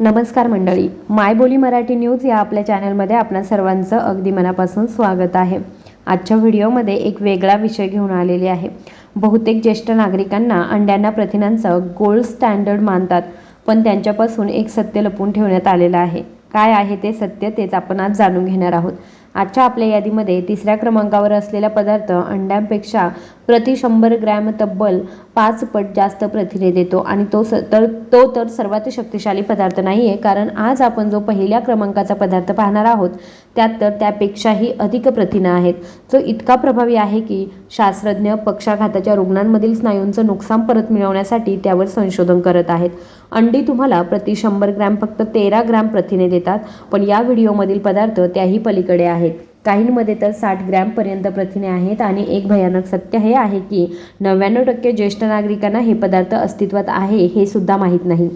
नमस्कार मंडळी मायबोली मराठी न्यूज या आपल्या चॅनलमध्ये आपणा सर्वांचं अगदी मनापासून स्वागत आहे. आजच्या व्हिडिओमध्ये एक वेगळा विषय घेऊन आलेले आहे. बहुतेक ज्येष्ठ नागरिकांना अंड्यांना प्रथिनांचं गोल्ड स्टँडर्ड मानतात पण त्यांच्यापासून एक सत्य लपवून ठेवण्यात आलेलं आहे. काय आहे ते सत्य तेच आपण आज जाणून घेणार आहोत. आजच्या आपल्या यादीमध्ये तिसऱ्या क्रमांकावर असलेला पदार्थ अंड्यांपेक्षा प्रति शंभर ग्रॅम तब्बल पाच पट जास्त प्रथिने देतो. आणि तो स तर तो तर सर्वात शक्तिशाली पदार्थ नाही आहे कारण आज आपण जो पहिल्या क्रमांकाचा पदार्थ पाहणार आहोत त्यात तर त्यापेक्षाही अधिक प्रथिनं आहेत. जो इतका प्रभावी आहे की शास्त्रज्ञ पक्षाघाताच्या रुग्णांमधील स्नायूंचं नुकसान परत मिळवण्यासाठी त्यावर संशोधन करत आहेत. अंडी तुम्हाला प्रति शंभर ग्रॅम फक्त तेरा ग्रॅम प्रथिने देतात पण या व्हिडिओमधील पदार्थ त्याही पलीकडे आहेत. काहींमध्ये तर साठ ग्रॅमपर्यंत प्रथिने आहेत आणि एक भयानक सत्य हे आहे की नव्याण्णव टक्के ज्येष्ठ नागरिकांना हे पदार्थ अस्तित्वात आहे हे सुद्धा माहीत नाही.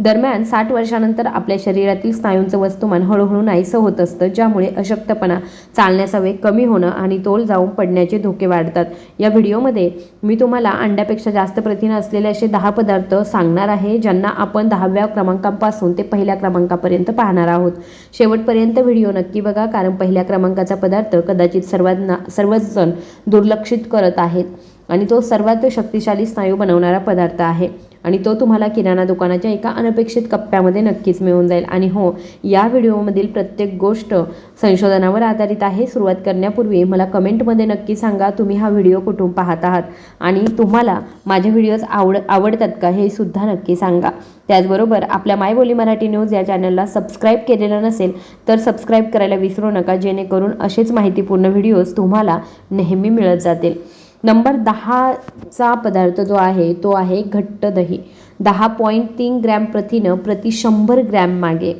दरम्यान साठ वर्षानंतर आपल्या शरीरातील स्नायूंचं वस्तुमान हळूहळू नाहीसं होत असतं ज्यामुळे अशक्तपणा चालण्याचा वेग कमी होणं आणि तोल जाऊन पडण्याचे धोके वाढतात. या व्हिडिओमध्ये मी तुम्हाला अंड्यापेक्षा जास्त प्रथिन असलेले असे दहा पदार्थ सांगणार आहे ज्यांना आपण दहाव्या क्रमांकापासून ते पहिल्या क्रमांकापर्यंत पाहणार आहोत. शेवटपर्यंत व्हिडिओ नक्की बघा कारण पहिल्या क्रमांकाचा पदार्थ कदाचित सर्वांना सर्वच जण दुर्लक्षित करत आहेत आणि तो सर्वात शक्तिशाली स्नायू बनवणारा पदार्थ आहे. आणि तो तुम्हाला किराणा दुकानाच्या एका अनपेक्षित कप्प्यामध्ये नक्कीच मिळून जाईल. आणि हो या व्हिडिओमधील प्रत्येक गोष्ट संशोधनावर आधारित आहे. सुरुवात करण्यापूर्वी मला कमेंटमध्ये नक्की सांगा तुम्ही हा व्हिडिओ कुठून पाहत आहात? आणि तुम्हाला माझे व्हिडिओज आवड आवडतात का हे सुद्धा नक्की सांगा. त्याचबरोबर आपल्या मायबोली मराठी न्यूज या चॅनलला सबस्क्राईब केलेलं नसेल तर सबस्क्राईब करायला विसरू नका जेणेकरून असेच माहितीपूर्ण व्हिडिओज तुम्हाला नेहमी मिळत जातील. नंबर दहाचा पदार्थ जो आहे तो आहे घट्ट दही. दहा पॉईंट तीन ग्रॅम प्रथिनं प्रति शंभर ग्रॅम मागे.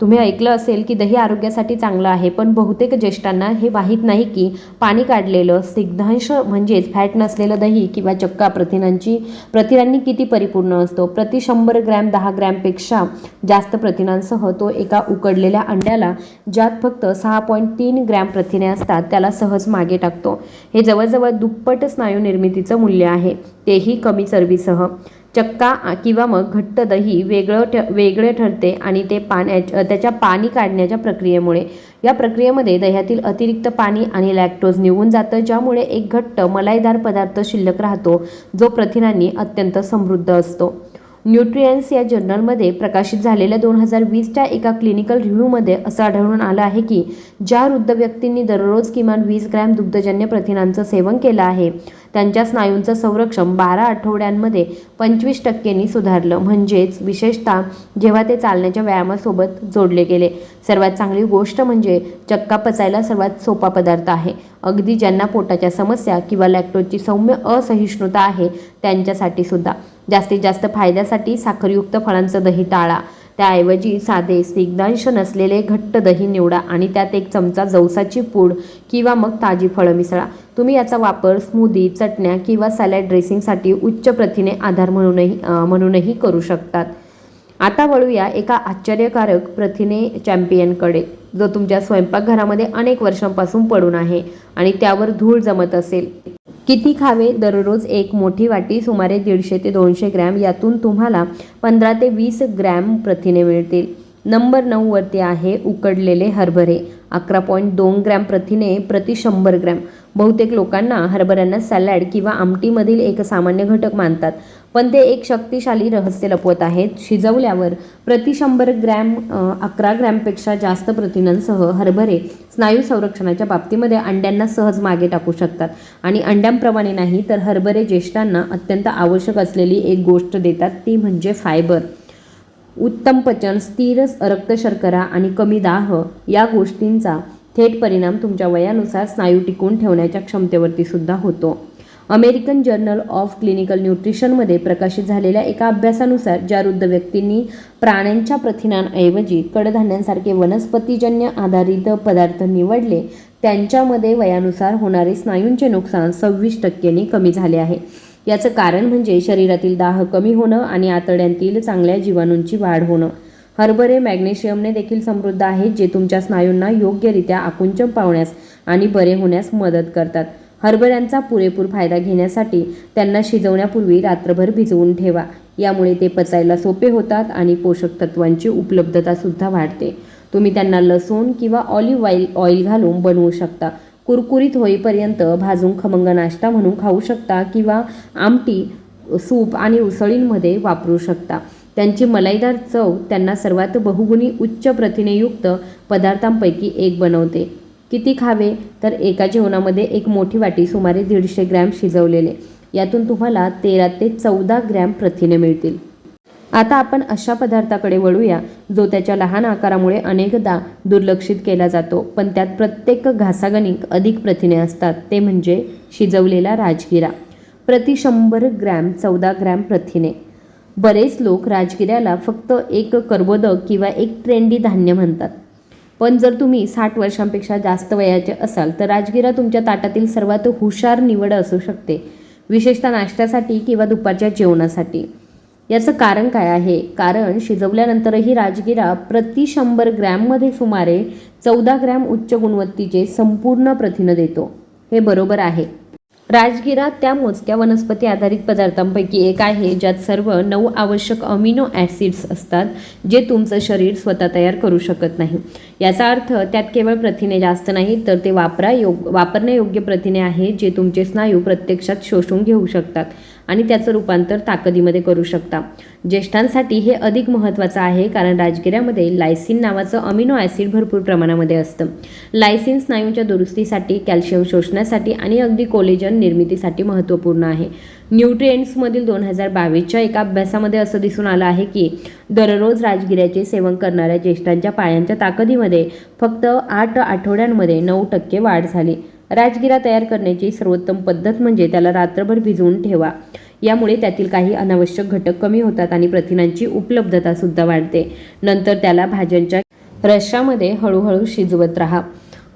तुम्ही ऐकलं असेल की दही आरोग्यासाठी चांगलं आहे पण बहुतेक ज्येष्ठांना हे माहीत नाही की पाणी काढलेलं स्निग्धांश म्हणजेच फॅट नसलेलं दही किंवा चक्का प्रथिनांची प्रथिनांनी किती परिपूर्ण असतो? प्रति शंभर ग्रॅम दहा ग्रॅमपेक्षा जास्त प्रथिनांसह तो एका उकडलेल्या अंड्याला ज्यात फक्त सहा पॉईंट तीन ग्रॅम प्रथिने असतात त्याला सहज मागे टाकतो. हे जवळजवळ दुप्पट स्नायू निर्मितीचं मूल्य आहे. तेही कमी चरबीसह. चक्का किंवा मग घट्ट दही वेगळं ठ वेगळे ठरते आणि ते पाण्या त्याच्या पाणी काढण्याच्या प्रक्रियेमुळे. या प्रक्रियेमध्ये दह्यातील अतिरिक्त पाणी आणि लॅक्टोज निघून जातं ज्यामुळे एक घट्ट मलाईदार पदार्थ शिल्लक राहतो जो प्रथिनांनी अत्यंत समृद्ध असतो. न्यूट्रियन्स या जर्नलमध्ये प्रकाशित झालेल्या दोन हजार वीसच्या एका क्लिनिकल रिव्ह्यूमध्ये असं आढळून आलं आहे की ज्या वृद्ध व्यक्तींनी दररोज किमान वीस ग्रॅम दुग्धजन्य प्रथिनांचं सेवन केलं आहे त्यांच्या स्नायूंचं संरक्षण बारा आठवड्यांमध्ये पंचवीस टक्क्यांनी सुधारलं. म्हणजेच विशेषतः जेव्हा ते चालण्याच्या व्यायामासोबत जोडले गेले. सर्वात चांगली गोष्ट म्हणजे चक्का पचायला सर्वात सोपा पदार्थ आहे. अगदी ज्यांना पोटाच्या समस्या किंवा लॅक्टोजची सौम्य असहिष्णुता आहे त्यांच्यासाठी सुद्धा. जास्तीत जास्त फायद्यासाठी साखरयुक्त फळांचं दही टाळा. त्याऐवजी साधे स्निग्धांश नसलेले घट्ट दही निवडा आणि त्यात एक चमचा जवसाची पूड किंवा मग ताजी फळं मिसळा. तुम्ही याचा वापर स्मूदी चटण्या किंवा सॅलॅड ड्रेसिंगसाठी उच्च प्रथिने आधार म्हणूनही म्हणूनही करू शकतात. आता वळूया एका आश्चर्यकारक प्रथिने चॅम्पियनकडे जो तुमच्या स्वयंपाकघरामध्ये अनेक वर्षांपासून पडून आहे आणि त्यावर धूळ जमत असेल. किती खावे? दररोज एक मोठी वाटी सुमारे दीडशे ते दोनशे ग्रॅम. यातून तुम्हाला पंधरा ते वीस ग्रॅम प्रथिने मिळतील. नंबर नऊवरती आहे उकडलेले हरभरे. अकरा पॉईंट दोन ग्रॅम प्रथिने प्रति शंभर ग्रॅम. बहुतेक लोकांना हरभऱ्यांना सॅलॅड किंवा आमटीमधील एक सामान्य घटक मानतात पण ते एक शक्तिशाली रहस्य लपवत आहेत. शिजवल्यावर प्रति शंभर ग्रॅम अकरा ग्रॅमपेक्षा जास्त प्रथिनांसह हरभरे स्नायू संरक्षणाच्या बाबतीमध्ये अंड्यांना सहज मागे टाकू शकतात. आणि अंड्यांप्रमाणे नाही तर हरभरे ज्येष्ठांना अत्यंत आवश्यक असलेली एक गोष्ट देतात ती म्हणजे फायबर. उत्तम पचन स्थिर रक्तशर्करा आणि कमी दाह या गोष्टींचा थेट परिणाम तुमच्या वयानुसार स्नायू टिकवून ठेवण्याच्या क्षमतेवरती सुद्धा होतो. अमेरिकन जर्नल ऑफ क्लिनिकल न्यूट्रिशनमध्ये प्रकाशित झालेल्या एका अभ्यासानुसार ज्या वृद्ध व्यक्तींनी प्राण्यांच्या प्रथिनांऐवजी कडधान्यांसारखे वनस्पतीजन्य आधारित पदार्थ निवडले त्यांच्यामध्ये वयानुसार होणारे स्नायूंचे नुकसान सव्वीस टक्क्यांनी कमी झाले आहे. याचं कारण म्हणजे शरीरातील दाह कमी होणं आणि आतड्यांतील चांगल्या जीवाणूंची वाढ होणं. हरभरे मॅग्नेशियमने देखील समृद्ध आहेत जे तुमच्या स्नायूंना योग्यरित्या आकुंचन पावण्यास आणि बरे होण्यास मदत करतात. हरभऱ्यांचा पुरेपूर फायदा घेण्यासाठी त्यांना शिजवण्यापूर्वी रात्रभर भिजवून ठेवा. यामुळे ते पचायला सोपे होतात आणि पोषक तत्वांची उपलब्धतासुद्धा वाढते. तुम्ही त्यांना लसूण किंवा ऑलिव्ह ऑइल ऑइल घालून बनवू शकता. कुरकुरीत होईपर्यंत भाजून खमंग नाश्ता म्हणून खाऊ शकता किंवा आमटी सूप आणि उसळींमध्ये वापरू शकता. त्यांची मलाईदार चव त्यांना सर्वात बहुगुणी उच्च प्रथिनेयुक्त पदार्थांपैकी एक बनवते. किती खावे? तर एका जेवणामध्ये एक मोठी वाटी सुमारे दीडशे ग्रॅम शिजवलेले. यातून तुम्हाला तेरा ते चौदा ग्रॅम प्रथिने मिळतील. आता आपण अशा पदार्थाकडे वळूया जो त्याच्या लहान आकारामुळे अनेकदा दुर्लक्षित केला जातो. पण त्यात प्रत्येक घासागणिक अधिक प्रथिने असतात. ते म्हणजे शिजवलेला राजगिरा. प्रति शंभर ग्रॅम चौदा ग्रॅम प्रथिने. बरेच लोक राजगिऱ्याला फक्त एक कर्बोदक किंवा एक ट्रेंडी धान्य म्हणतात. पण जर तुम्ही साठ वर्षांपेक्षा जास्त वयाचे असाल तर राजगिरा तुमच्या ताटातील सर्वात हुशार निवड असू शकते विशेषतः नाश्त्यासाठी किंवा दुपारच्या जेवणासाठी. याचं कारण काय आहे? कारण शिजवल्यानंतरही राजगिरा प्रति शंभर ग्रॅममध्ये सुमारे चौदा ग्रॅम उच्च गुणवत्तेचे संपूर्ण प्रथिनं देतो. हे बरोबर आहे. राजगिरा त्या मोजक्या वनस्पती आधारित पदार्थांपैकी एक आहे ज्यात सर्व नऊ आवश्यक अमिनो ॲसिड्स असतात जे तुमचं शरीर स्वतः तयार करू शकत नाही. याचा अर्थ त्यात केवळ प्रथिने जास्त नाही तर ते वापरा योग वापरण्यायोग्य प्रथिने आहे जे तुमचे स्नायू प्रत्यक्षात शोषून घेऊ शकतात. आणि त्याचं रूपांतर ताकदीमध्ये करू शकता. ज्येष्ठांसाठी हे अधिक महत्त्वाचं आहे कारण राजगिऱ्यामध्ये लायसिन नावाचं अमिनो ॲसिड भरपूर प्रमाणामध्ये असतं. लायसिन स्नायूंच्या दुरुस्तीसाठी कॅल्शियम शोषण्यासाठी आणि अगदी कोलेजन निर्मितीसाठी महत्त्वपूर्ण आहे. न्यूट्रिएंट्समधील दोन हजार बावीसच्या एका अभ्यासामध्ये असं दिसून आलं आहे की दररोज राजगिऱ्याचे सेवन करणाऱ्या ज्येष्ठांच्या पायांच्या ताकदीमध्ये फक्त आठ आठवड्यांमध्ये नऊ टक्के वाढ झाली. राजगिरा तयार करण्याची सर्वोत्तम पद्धत म्हणजे त्याला रात्रभर भिजवून ठेवा. यामुळे त्यातील काही अनावश्यक घटक कमी होतात आणि प्रथिनांची उपलब्धता सुद्धा वाढते. नंतर त्याला भाज्यांच्या रश्शामध्ये हळूहळू शिजवत राहा.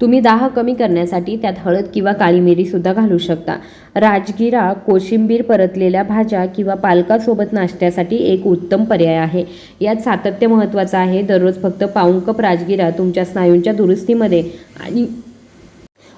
तुम्ही दाह कमी करण्यासाठी त्यात हळद किंवा काळी मिरी सुद्धा घालू शकता. राजगिरा कोशिंबीर परतलेल्या भाज्या किंवा पालकासोबत नाश्त्यासाठी एक उत्तम पर्याय आहे. यात सातत्य महत्त्वाचं आहे. दररोज फक्त पाऊण कप राजगिरा तुमच्या स्नायूंच्या दुरुस्तीमध्ये आणि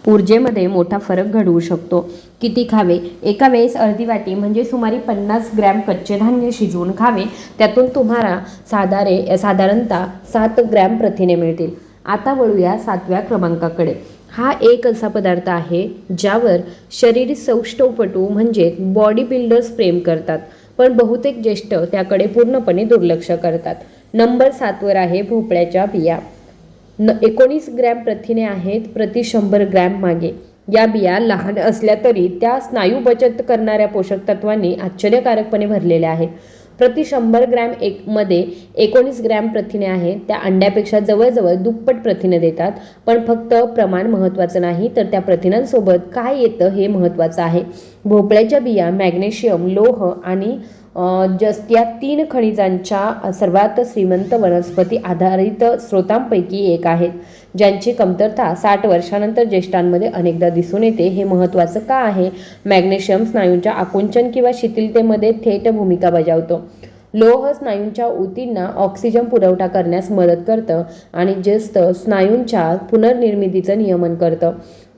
ऊर्जेमध्ये मोठा फरक घडवू शकतो. किती खावे? एका वेळेस अर्धी वाटी म्हणजे सुमारे पन्नास ग्रॅम कच्चे धान्य शिजवून खावे. त्यातून तुम्हाला साधारे साधारणतः सात ग्रॅम प्रथिने मिळतील. आता वळूया सातव्या क्रमांकाकडे. हा एक असा पदार्थ आहे ज्यावर शरीर सौष्ठवपटू म्हणजे बॉडी बिल्डर्स प्रेम करतात पण बहुतेक ज्येष्ठ त्याकडे पूर्णपणे दुर्लक्ष करतात. नंबर सातवर आहे भोपळ्याच्या बिया. न एकोणीस ग्रॅम प्रथिने आहेत प्रति शंभर ग्रॅम मागे. या बिया लहान असल्या तरी त्या स्नायू बचत करणाऱ्या पोषक तत्वांनी आश्चर्यकारकपणे भरलेल्या आहेत. प्रति शंभर ग्रॅम एक मध्ये एकोणीस ग्रॅम प्रथिने आहेत त्या अंड्यापेक्षा जवळजवळ दुप्पट प्रथिने देतात पण फक्त प्रमाण महत्त्वाचं नाही तर त्या प्रथिनांसोबत काय येतं हे महत्त्वाचं आहे. भोपळ्याच्या बिया मॅग्नेशियम लोह आणि जस्ट या तीन खनिजांच्या सर्वात श्रीमंत वनस्पती आधारित स्रोतांपैकी एक आहेत ज्यांची कमतरता साठ वर्षानंतर ज्येष्ठांमध्ये अनेकदा दिसून येते. हे महत्त्वाचं का आहे? मॅग्नेशियम स्नायूंच्या आकुंचन किंवा शिथिलतेमध्ये थेट भूमिका बजावतो. लोह स्नायूंच्या ऊतींना ऑक्सिजन पुरवठा करण्यास मदत करतं आणि जस्त स्नायूंच्या पुनर्निर्मितीचं नियमन करतं.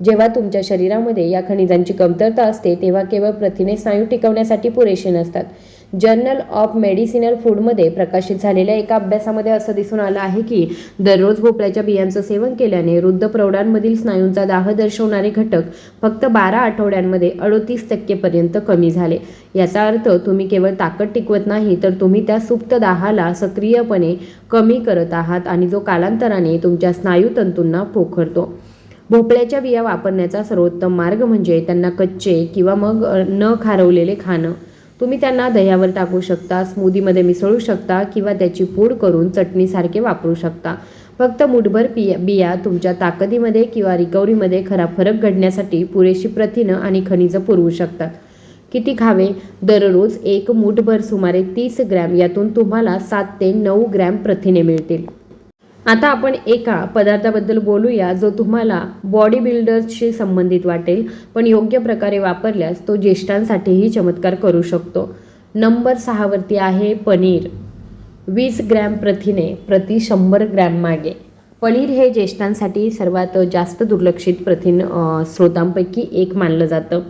जेव्हा तुमच्या शरीरामध्ये या खनिजांची कमतरता असते तेव्हा केवळ प्रथिने स्नायू टिकवण्यासाठी पुरेसे नसतात. जर्नल ऑफ मेडिसिनल फूडमध्ये प्रकाशित झालेल्या एका अभ्यासामध्ये असं दिसून आलं आहे की दररोज भोपळ्याच्या बियांचं सेवन केल्याने वृद्ध प्रौढांमधील स्नायूंचा दाह दर्शवणारे घटक फक्त बारा आठवड्यांमध्ये अडोतीस टक्केपर्यंत कमी झाले. याचा अर्थ तुम्ही केवळ ताकद टिकवत नाही तर तुम्ही त्या सुप्त दाहाला सक्रियपणे कमी करत आहात आणि जो कालांतराने तुमच्या स्नायूतंतूंना पोखरतो. भोपळ्याच्या बिया वापरण्याचा सर्वोत्तम मार्ग म्हणजे त्यांना कच्चे किंवा मग न खारवलेले खाणं. तुम्ही त्यांना दह्यावर टाकू शकता स्मूदीमध्ये मिसळू शकता किंवा त्याची पूड करून चटणीसारखे वापरू शकता. फक्त मुठभर पिया बिया तुमच्या ताकदीमध्ये किंवा रिकव्हरीमध्ये खरा फरक घडण्यासाठी पुरेशी प्रथिनं आणि खनिजं पुरवू शकतात. किती खावे? दररोज एक मुठभर सुमारे तीस ग्रॅम यातून तुम्हाला सात ते नऊ ग्रॅम प्रथिने मिळतील. आता आपण एका पदार्थाबद्दल बोलूया जो तुम्हाला बॉडी बिल्डर्सशी संबंधित वाटेल पण योग्य प्रकारे वापरल्यास तो ज्येष्ठांसाठीही चमत्कार करू शकतो. नंबर सहावरती आहे पनीर. वीस ग्रॅम प्रथिने प्रति शंभर ग्रॅम मागे. पनीर हे ज्येष्ठांसाठी सर्वात जास्त दुर्लक्षित प्रथिन स्रोतांपैकी एक मानलं जातं.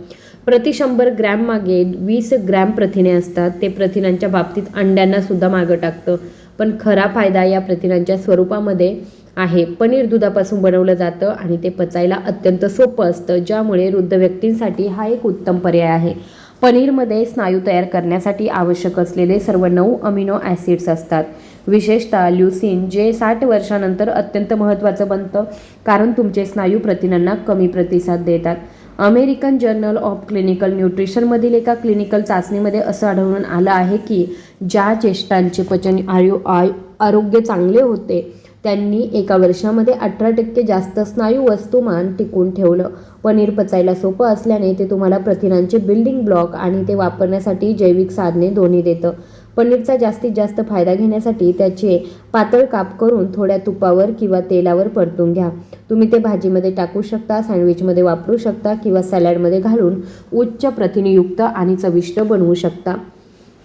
प्रति शंभर ग्रॅम मागे वीस ग्रॅम प्रथिने असतात. ते प्रथिनांच्या बाबतीत अंड्यांना सुद्धा मागं टाकतं. पण खरा फायदा या प्रथिनांच्या स्वरूपामध्ये आहे. पनीर दुधापासून बनवलं जातं आणि ते पचायला अत्यंत सोपं असतं ज्यामुळे वृद्ध व्यक्तींसाठी हा एक उत्तम पर्याय आहे. पनीरमध्ये स्नायू तयार करण्यासाठी आवश्यक असलेले सर्व नऊ अमिनो ॲसिड्स असतात. विशेषतः ल्युसिन जे साठ वर्षानंतर अत्यंत महत्त्वाचं बनतं कारण तुमचे स्नायू प्रथिनांना कमी प्रतिसाद देतात. अमेरिकन जर्नल ऑफ क्लिनिकल न्यूट्रिशनमधील एका क्लिनिकल चाचणीमध्ये असं आढळून आलं आहे की ज्या ज्येष्ठांचे पचन आयु आय आरोग्य चांगले होते त्यांनी एका वर्षामध्ये अठरा टक्के जास्त स्नायू वस्तुमान टिकून ठेवलं. पनीर पचायला सोपं असल्याने ते तुम्हाला प्रथिनांचे बिल्डिंग ब्लॉक आणि ते वापरण्यासाठी जैविक साधने दोन्ही देतं. पनीरचा जास्तीत जास्त फायदा घेण्यासाठी त्याचे पातळ काप करून थोड्या तुपावर किंवा तेलावर परतून घ्या. तुम्ही ते भाजीमध्ये टाकू शकता सँडविचमध्ये वापरू शकता किंवा सॅलडमध्ये घालून उच्च प्रथिनयुक्त आणि चविष्ट बनवू शकता.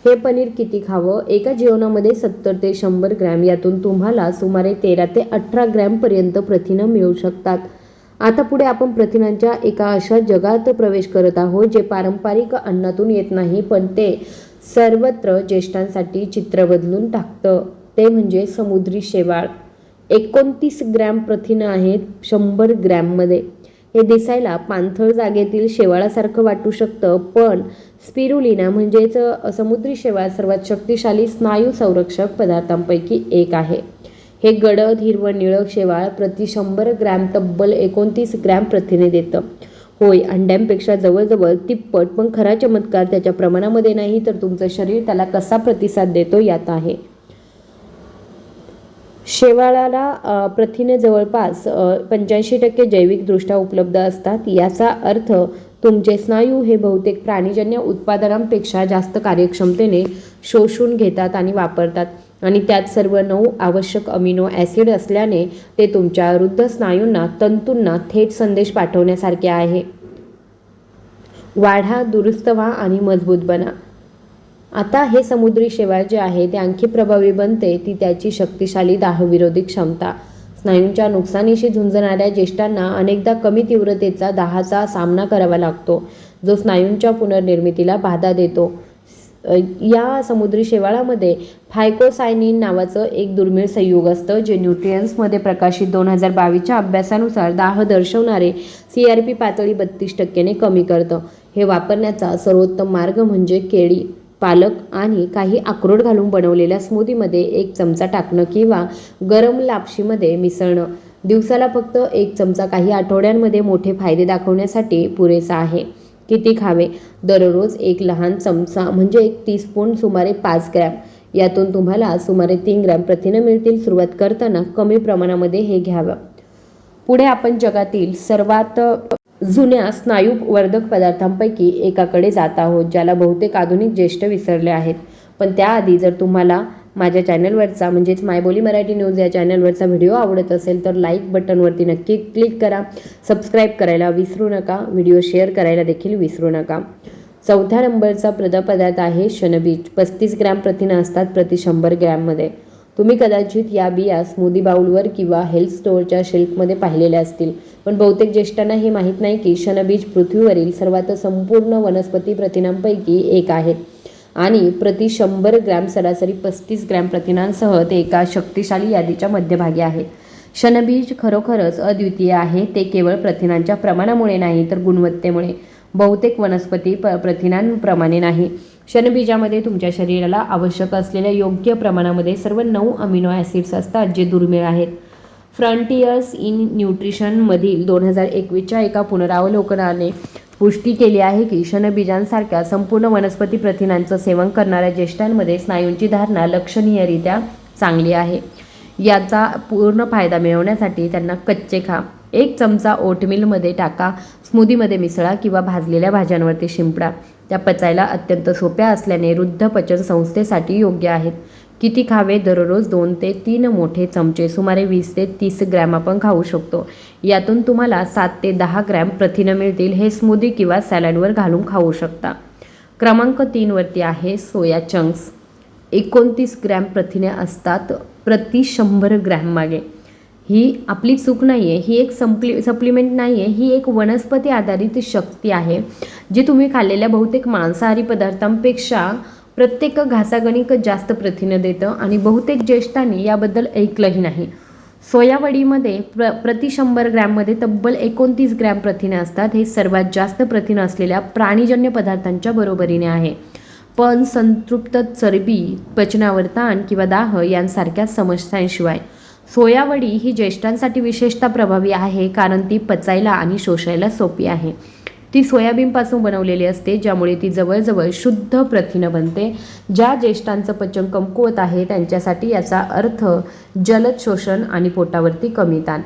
हे पनीर किती खावं? एका जेवणामध्ये सत्तर ते शंभर ग्रॅम यातून तुम्हाला सुमारे तेरा ते अठरा ग्रॅमपर्यंत प्रथिनं मिळू शकतात. आता पुढे आपण प्रथिनांच्या एका अशा जगात प्रवेश करत आहोत जे पारंपरिक अन्नातून येत नाही पण ते सर्वत्र ज्येष्ठांसाठी चित्र बदलून टाकतं. ते म्हणजे समुद्री शेवाळ. एकोणतीस ग्रॅम प्रथिनं आहेत शंभर ग्रॅममध्ये. हे दिसायला पाणथळ जागेतील शेवाळासारखं वाटू शकतं पण स्पिरुलिना म्हणजेच समुद्री शेवाळ सर्वात शक्तिशाली स्नायू संरक्षक पदार्थांपैकी एक आहे. हे गडद हिरवं निळं शेवाळ प्रति शंभर ग्रॅम तब्बल एकोणतीस ग्रॅम प्रथिने देतं. होय अंड्यांपेक्षा जवळजवळ तिप्पट पण खरा चमत्कार त्याच्या प्रमाणामध्ये नाही तर तुमचं शरीर त्याला कसा प्रतिसाद देतो यात आहे. शेवाळाला प्रथिने जवळपास पंच्याऐंशी टक्के जैविकदृष्ट्या उपलब्ध असतात. याचा अर्थ तुमचे स्नायू हे बहुतेक प्राणीजन्य उत्पादनांपेक्षा जास्त कार्यक्षमतेने शोषून घेतात आणि वापरतात. आणि त्यात सर्व नऊ आवश्यक अमिनो ॲसिड असल्याने ते तुमच्या वृद्ध स्नायूंना तंतूंना थेट संदेश पाठवण्यासारखे आहे. वाढा दुरुस्त व्हा आणि मजबूत बना. आता हे समुद्री शेवाळ जे आहे ते आणखी प्रभावी बनते ती त्याची शक्तिशाली दाहविरोधी क्षमता. स्नायूंच्या नुकसानीशी झुंजणाऱ्या ज्येष्ठांना अनेकदा कमी तीव्रतेचा दाहाचा सामना करावा लागतो जो स्नायूंच्या पुनर्निर्मितीला बाधा देतो. या समुद्री शेवाळामध्ये फायकोसायनिन नावाचं एक दुर्मिळ संयुग असतं जे न्यूट्रियन्समध्ये प्रकाशित दोन हजार बावीसच्या अभ्यासानुसार दाह दर्शवणारे सी आर पी पातळी बत्तीस टक्क्याने कमी करतं. हे वापरण्याचा सर्वोत्तम मार्ग म्हणजे केळी पालक आणि काही अक्रोड घालून बनवलेल्या स्मूदीमध्ये एक चमचा टाकणं किंवा गरम लापशीमध्ये मिसळणं. दिवसाला फक्त एक चमचा काही आठवड्यांमध्ये मोठे फायदे दाखवण्यासाठी पुरेसा आहे. किती खावे? दररोज एक लहान चमचा म्हणजे एक टीस्पून सुमारे पाच ग्रॅम. यातून तुम्हाला सुमारे तीन ग्रॅम प्रथिनं मिळतील. सुरुवात करताना कमी प्रमाणामध्ये हे घ्यावं. पुढे आपण जगातील सर्वात जुन्या स्नायूवर्धक पदार्थांपैकी एकाकडे जात आहोत ज्याला बहुतेक आधुनिक ज्येष्ठ विसरले आहेत. पण त्याआधी जर तुम्हाला माझ्या चॅनलवरचा म्हणजेच मायबोली मराठी न्यूज या चॅनलवरचा व्हिडिओ आवडत असेल तर लाईक बटनवरती नक्की क्लिक करा. सबस्क्राईब करायला विसरू नका. व्हिडिओ शेअर करायला देखील विसरू नका. चौथ्या नंबरचा पदार्थ आहे शनबीज पस्तीस ग्रॅम प्रथिनं असतात प्रति शंभर ग्रॅममध्ये तुम्ही कदाचित या बिया स्मूदी बाउलवर किंवा हेल्थ स्टोअरच्या शेल्फमध्ये पाहिलेल्या असतील. पण बहुतेक ज्येष्ठांना हे माहीत नाही की शनबीज पृथ्वीवरील सर्वात संपूर्ण वनस्पती प्रथिनांपैकी एक आहेत आणि प्रति शंभर ग्रॅम सरासरी पस्तीस ग्रॅम प्रथिनांसह ते एका शक्तिशाली यादीच्या मध्यभागी आहे. शनबीज खरोखरच अद्वितीय आहे. ते केवळ प्रथिनांच्या प्रमाणामुळे नाही तर गुणवत्तेमुळे. बहुतेक वनस्पती प प्रथिनांप्रमाणे नाही. शनबीजामध्ये तुमच्या शरीराला आवश्यक असलेल्या योग्य प्रमाणामध्ये सर्व नऊ अमिनो ॲसिड्स असतात जे दुर्मिळ आहेत. फ्रंटियर्स इन न्यूट्रिशनमधील दोन हजार एकवीसच्या एका पुनरावलोकनाने पुष्टी केली आहे की शनबीजांसारख्या संपूर्ण वनस्पती प्रथिनांचं सेवन करणाऱ्या ज्येष्ठांमध्ये स्नायूंची धारणा लक्षणीयरित्या चांगली आहे. याचा पूर्ण फायदा मिळवण्यासाठी त्यांना कच्चे खा. एक चमचा ओटमिलमध्ये टाका स्मूदीमध्ये मिसळा किंवा भाजलेल्या भाज्यांवरती शिंपडा. त्या पचायला अत्यंत सोप्या असल्याने वृद्ध पचन संस्थेसाठी योग्य आहेत. किती खावे दररोज दोन ते तीन मोठे चमचे सुमारे वीस ते तीस ग्रॅम आपण खाऊ शकतो. यातून तुम्हाला सात ते दहा ग्रॅम प्रथिनं मिळतील. हे स्मूदी किंवा सॅलडवर घालून खाऊ शकता. क्रमांक तीनवरती आहे सोया चंक्स. एकोणतीस ग्रॅम प्रथिने असतात प्रति शंभर ग्रॅम मागे. ही आपली चूक नाही आहे ही एक सप्ली सप्लिमेंट नाही आहे ही एक वनस्पती आधारित शक्ती आहे जी तुम्ही खाल्लेल्या बहुतेक मांसाहारी पदार्थांपेक्षा प्रत्येक घासागणिक जास्त प्रथिनं देतं आणि बहुतेक ज्येष्ठांनी याबद्दल ऐकलंही नाही. सोयावडीमध्ये प्र प्रति शंभर ग्रॅममध्ये तब्बल एकोणतीस ग्रॅम प्रथिने असतात. हे सर्वात जास्त प्रथिनं असलेल्या प्राणीजन्य पदार्थांच्या बरोबरीने आहे. पण संतृप्त चरबी पचनावर ताण किंवा दाह यांसारख्या समस्यांशिवाय सोयावडी ही ज्येष्ठांसाठी विशेषतः प्रभावी आहे कारण ती पचायला आणि शोषायला सोपी आहे. ती सोयाबीनपासून बनवलेली असते ज्यामुळे ती जवळजवळ शुद्ध प्रथिनं बनते. ज्या ज्येष्ठांचं पचन कमकुवत आहे त्यांच्यासाठी याचा अर्थ जलद शोषण आणि पोटावरती कमी ताण.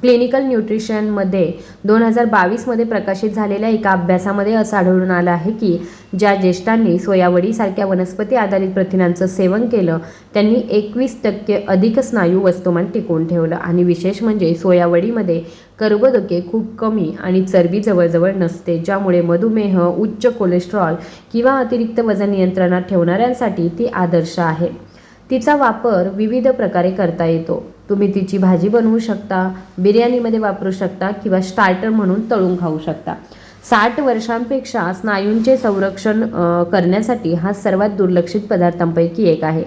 क्लिनिकल न्यूट्रिशनमध्ये दोन हजार बावीसमध्ये प्रकाशित झालेल्या एका अभ्यासामध्ये असं आढळून आलं आहे की ज्या ज्येष्ठांनी सोयावडीसारख्या वनस्पती आधारित प्रथिनांचं सेवन केलं त्यांनी एकवीस टक्के अधिक स्नायू वस्तुमान टिकवून ठेवलं आणि विशेष म्हणजे सोयावडीमध्ये कर्बोदके खूप कमी आणि चरबी जवळजवळ नसते ज्यामुळे मधुमेह उच्च कोलेस्ट्रॉल किंवा अतिरिक्त वजन नियंत्रणात ठेवणाऱ्यांसाठी ती आदर्श आहे. तिचा वापर विविध प्रकारे करता येतो. तुम्ही तिची भाजी बनवू शकता बिर्याणीमध्ये वापरू शकता किंवा स्टार्टर म्हणून तळून खाऊ शकता. साठ वर्षांपेक्षा स्नायूंचे संरक्षण करण्यासाठी हा सर्वात दुर्लक्षित पदार्थांपैकी एक आहे.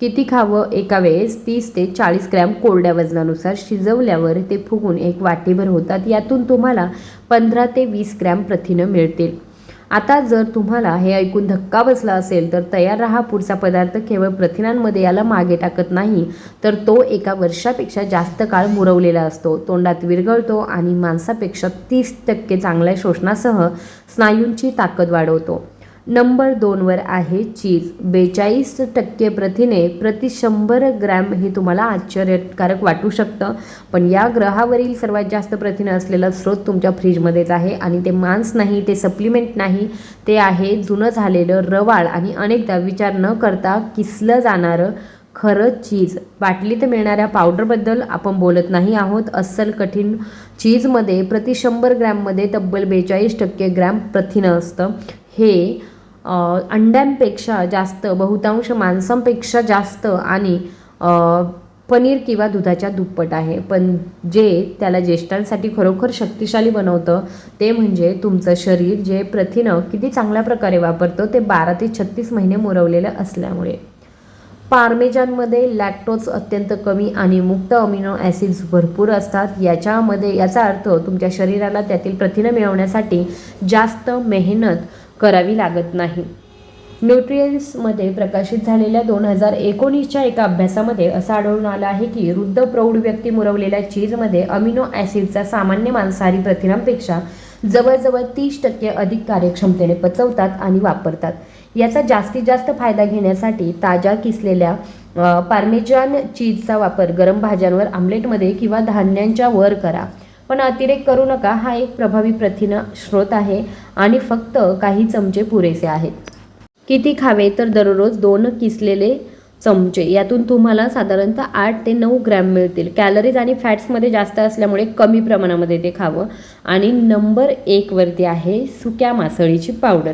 किती खावं एका वेळेस तीस ते चाळीस ग्रॅम कोरड्या वजनानुसार शिजवल्यावर ते फुगून एक वाटीभर होतात. यातून तुम्हाला पंधरा ते वीस ग्रॅम प्रथिनं मिळतील. आता जर तुम्हाला हे ऐकून धक्का बसला असेल तर तयार राहा. पुढचा पदार्थ केवळ प्रथिनांमध्ये याला मागे टाकत नाही तर तो एका वर्षापेक्षा जास्त काळ मुरवलेला असतो. तोंडात विरघळतो आणि माणसापेक्षा तीस टक्के चांगल्या शोषणासह स्नायूंची ताकद वाढवतो. नंबर दोनवर आहे चीज. बेचाळीस टक्के प्रथिने प्रति शंभर ग्रॅम हे तुम्हाला आश्चर्यकारक वाटू शकतं. पण या ग्रहावरील सर्वात जास्त प्रथिने असलेला स्रोत तुमच्या फ्रीजमध्येच आहे आणि ते मांस नाही ते सप्लिमेंट नाही ते आहे जुनं झालेलं रवाळ आणि अनेकदा विचार न करता किसलं जाणारं खरं चीज. बाटलीत मिळणाऱ्या पावडरबद्दल आपण बोलत नाही आहोत. अस्सल कठीण चीजमध्ये प्रति शंभर ग्रॅममध्ये तब्बल बेचाळीस टक्के ग्रॅम प्रथिनं असतं. हे अंड्यांपेक्षा जास्त बहुतांश मांसांपेक्षा जास्त आणि पनीर किंवा दुधाच्या दुप्पट आहे. पण जे त्याला ज्येष्ठांसाठी खरोखर शक्तिशाली बनवतं ते म्हणजे तुमचं शरीर जे प्रथिनं किती चांगल्या प्रकारे वापरतं ते बारा ते छत्तीस महिने मुरवलेलं असल्यामुळे. पार्मेजानमध्ये लॅक्टोज अत्यंत कमी आणि मुक्त अमिनो ॲसिड्स भरपूर असतात. याच्यामध्ये याचा अर्थ तुमच्या शरीराला त्यातील प्रथिनं मिळवण्यासाठी जास्त मेहनत करावी लागत नाही. न्यूट्रियन्समध्ये प्रकाशित झालेल्या दोन हजार एकोणीसच्या एका अभ्यासामध्ये असं आढळून आलं आहे की वृद्ध प्रौढ व्यक्ती मुरवलेल्या चीजमध्ये अमिनो ॲसिडचा सामान्य मांसाहारी प्रथिनांपेक्षा जवळजवळ तीस टक्के अधिक कार्यक्षमतेने पचवतात आणि वापरतात. याचा जास्तीत जास्त फायदा घेण्यासाठी ताज्या किसलेल्या पार्मेजान चीजचा वापर गरम भाज्यांवर आमलेटमध्ये किंवा धान्यांच्या वर करा. पण अतिरेक करू नका हा एक प्रभावी प्रथिन स्रोत आहे आणि फक्त काही चमचे पुरेसे आहेत. किती खावे तर दररोज दोन किसलेले चमचे. यातून तुम्हाला साधारणतः आठ ते नऊ ग्रॅम मिळतील. कॅलरीज आणि फॅट्समध्ये जास्त असल्यामुळे कमी प्रमाणामध्ये ते खावं. आणि नंबर एकवरती आहे सुक्या मासळीची पावडर.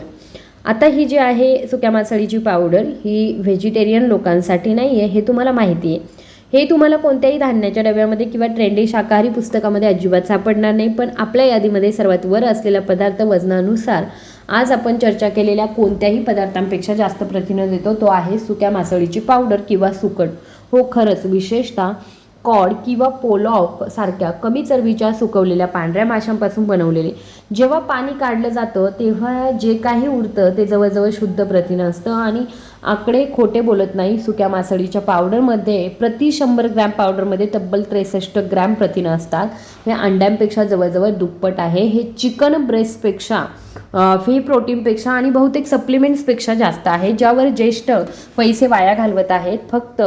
आता ही जी आहे सुक्या मासळीची पावडर ही व्हेजिटेरियन लोकांसाठी नाही आहे हे तुम्हाला माहिती आहे हे तुम्हाला कोणत्याही धान्याच्या डब्यामध्ये किंवा ट्रेंडी शाकाहारी पुस्तकामध्ये अजिबात सापडणार नाही पण आपल्या यादीमध्ये सर्वात वर असलेला पदार्थ वजनानुसार आज आपण चर्चा केलेल्या कोणत्याही पदार्थांपेक्षा जास्त प्रथिनं देतो तो आहे सुक्या मासळीची पावडर किंवा सुकट. हो खरंच विशेषतः कॉड किंवा पोलॉप सारख्या कमी चरबीच्या सुकवलेल्या पांढऱ्या माशांपासून बनवलेले. जेव्हा पाणी काढलं जातं तेव्हा जे काही उरतं ते जवळजवळ शुद्ध प्रथिन असतं आणि आकडे खोटे बोलत नाही. सुक्या मासळीच्या पावडरमध्ये प्रति शंभर ग्रॅम पावडरमध्ये तब्बल त्रेसष्ट ग्रॅम प्रथिनं असतात. हे अंड्यांपेक्षा जवळजवळ दुप्पट आहे. हे चिकन ब्रेस्टपेक्षा फी प्रोटीनपेक्षा आणि बहुतेक सप्लिमेंट्सपेक्षा जास्त आहे ज्यावर ज्येष्ठ पैसे वाया घालवत आहेत. फक्त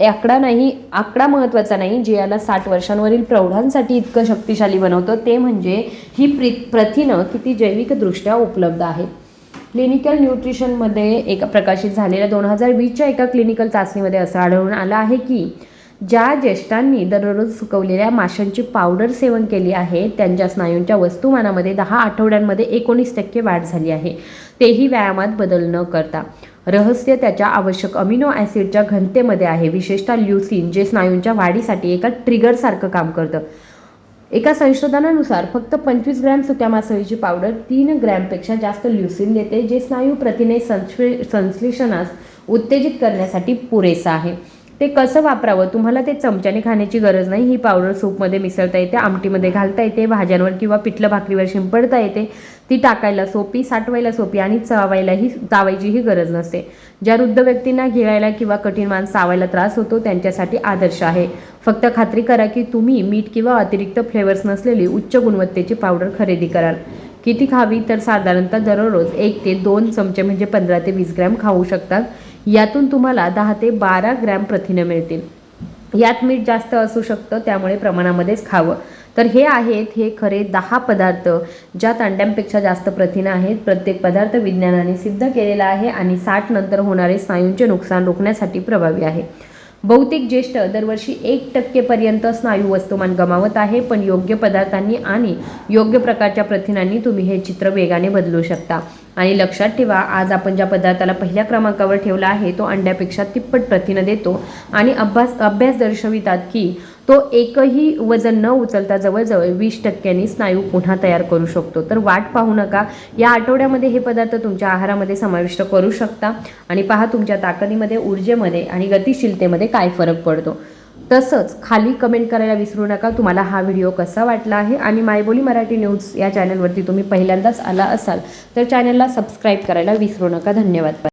आकडा नाही आकडा महत्त्वाचा नाही जे याला साठ वर्षांवरील प्रौढांसाठी इतकं शक्तिशाली बनवतं ते म्हणजे ही प्रि प्रथिनं किती जैविकदृष्ट्या उपलब्ध आहेत. क्लिनिकल न्यूट्रिशनमध्ये एका प्रकाशित झालेल्या दोन हजार वीसच्या एका क्लिनिकल चाचणीमध्ये असं आढळून आलं आहे की ज्या ज्येष्ठांनी दररोज सुकवलेल्या माशांची पावडर सेवन केली आहे त्यांच्या स्नायूंच्या वस्तुमानामध्ये दहा आठवड्यांमध्ये एकोणीस टक्के वाढ झाली आहे. तेही व्यायामात बदल न करता. रहस्य त्याच्या आवश्यक अमिनो ॲसिडच्या घनतेमध्ये आहे. विशेषतः ल्युसिन जे स्नायूंच्या वाढीसाठी एका ट्रिगरसारखं काम करतं. एका संशोधनानुसार फक्त पंचवीस ग्रॅम सुक्या मासळीची पावडर तीन ग्रॅमपेक्षा जास्त ल्युसिन देते जे स्नायू प्रथिने संश्ले संश्लेषणास उत्तेजित करण्यासाठी पुरेसं आहे. ते कसं वापरावं? तुम्हाला ते चमच्याने खाण्याची गरज नाही. ही पावडर सूपमध्ये मिसळता येते आमटीमध्ये घालता येते भाज्यांवर किंवा पिठलं भाकरीवर शिंपडता येते. ती टाकायला सोपी साठवायला सोपी आणि चावायलाही चावायचीही गरज नसते. ज्या वृद्ध व्यक्तींना गिळायला किंवा कठीण मान चावायला त्रास होतो त्यांच्यासाठी आदर्श आहे. फक्त खात्री करा की तुम्ही मीठ किंवा अतिरिक्त फ्लेवर्स नसलेली उच्च गुणवत्तेची पावडर खरेदी कराल. किती खावी तर साधारणतः दररोज एक ते दोन चमचे म्हणजे पंधरा ते वीस ग्रॅम खाऊ शकतात. यातून तुम्हाला दहा ते बारा ग्रॅम प्रथिनं मिळतील. यात मीठ जास्त असू शकतं त्यामुळे प्रमाणामध्येच खावं. तर हे आहेत हे खरे दहा पदार्थ ज्यात अंड्यांपेक्षा जास्त प्रथिनं आहेत. प्रत्येक पदार्थ विज्ञानाने सिद्ध केलेला आहे आणि साठ नंतर होणारे स्नायूंचे नुकसान रोखण्यासाठी प्रभावी आहे. बहुतेक ज्येष्ठ दरवर्षी एक टक्केपर्यंत स्नायू वस्तुमान गमावत आहे पण योग्य पदार्थांनी आणि योग्य प्रकारच्या प्रथिनांनी तुम्ही हे चित्र वेगाने बदलू शकता. आणि लक्षात ठेवा आज आपण ज्या पदार्थाला पहिल्या क्रमांकावर ठेवला आहे तो अंड्यापेक्षा तिप्पट प्रथिनं देतो. आणि अभ्यास अभ्यास दर्शवितात की तो एकही वजन न उचलता जवळजवळ वीस टक्क्यांनी स्नायू पुन्हा तयार करू शकतो. तर वाट पाहू नका. या आठवड्यामध्ये हे पदार्थ तुमच्या आहारामध्ये समाविष्ट करू शकता आणि पहा तुमच्या ताकदीमध्ये ऊर्जेमध्ये आणि गतिशीलतेमध्ये काय फरक पडतो. तसंच खाली कमेंट करायला विसरू नका. तुम्हाला हा व्हिडिओ कसा वाटला आहे आणि मायबोली मराठी न्यूज या चॅनलवरती तुम्ही पहिल्यांदाच आला असाल तर चॅनलला सबस्क्राईब करायला विसरू नका. धन्यवाद.